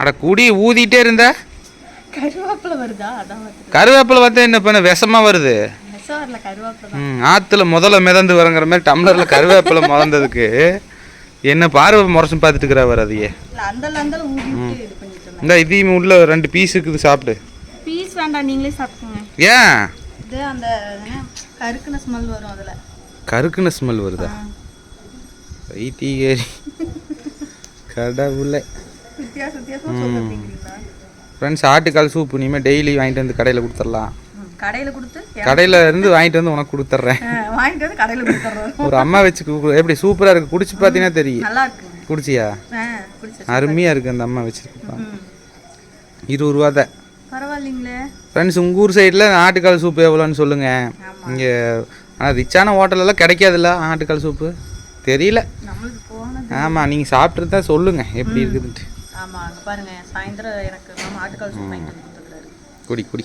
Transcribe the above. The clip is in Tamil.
அட குடி ஊதிட்டே இருந்த? கருவேப்பிலை வருதா? அதான் கருவேப்பிலை பார்த்தா என்ன பண்ண? விஷமா வருது. ம் ஆற்றுல முதல்ல மிதந்து வரங்கிற மாதிரி டம்ளரில் கருவேப்பிலை முதந்ததுக்கு. என்ன பார்வை முரசும் பார்த்துட்டு இருக்கிறா வர அதையே. இது இந்த இதையும் உள்ள ரெண்டு பீஸ் இருக்குது சாப்பிடு. பீஸ் வேண்டாம் நீங்களே சாப்பிட்டுங்க ஏன்? இது அந்த கருக்குன ஸ்மெல் வரும் அதில். கருக்குன ஸ்மெல் வருதா? வைத்தீகரி கடவுளே. வித்தியாச வித்தியாசமாக சொல்லுறீங்களா ஃப்ரெண்ட்ஸ் ஆட்டுக்கால் சூப் இனிமேல் டெய்லி வாங்கிட்டு வந்து கடையில் கொடுத்துடலாம். கடையில் கொடுத்து? கடையில் இருந்து வாங்கிட்டு வந்து உனக்கு கொடுத்துட்றேன். வாங்கிட்டு வந்து கடையில் கொடுத்துட்றோம். ஒரு அம்மா வச்சு எப்படி சூப்பராக இருக்குது குடிச்சு பார்த்தீங்கன்னா தெரியும். நல்லா இருக்குங்க குடிச்சியா? அருமையாக இருக்குது அந்த அம்மா ம். இருபது ரூபா தான். பரவாயில்லைங்களே. ஃப்ரெண்ட்ஸ் உங்கள் ஊர் சைடில் ஆட்டுக்கால் சூப் எவ்வளோன்னு சொல்லுங்கள் இங்கே ஆனால் ரிச்சான ஹோட்டலெல்லாம் கிடைக்காதுல்ல ஆட்டுக்கால் சூப்பு தெரியல. ஆமாம் நீங்கள் சாப்பிட்டு தான் சொல்லுங்கள் எப்படி இருக்குதுன்ட்டு. ஆமாம் அங்கே பாருங்க சாயந்தரம் எனக்கு மாமா ஆட்டுக்கால் சூப் வாங்கிட்டு வந்து கொடுத்துருக்காரு. குடி குடி.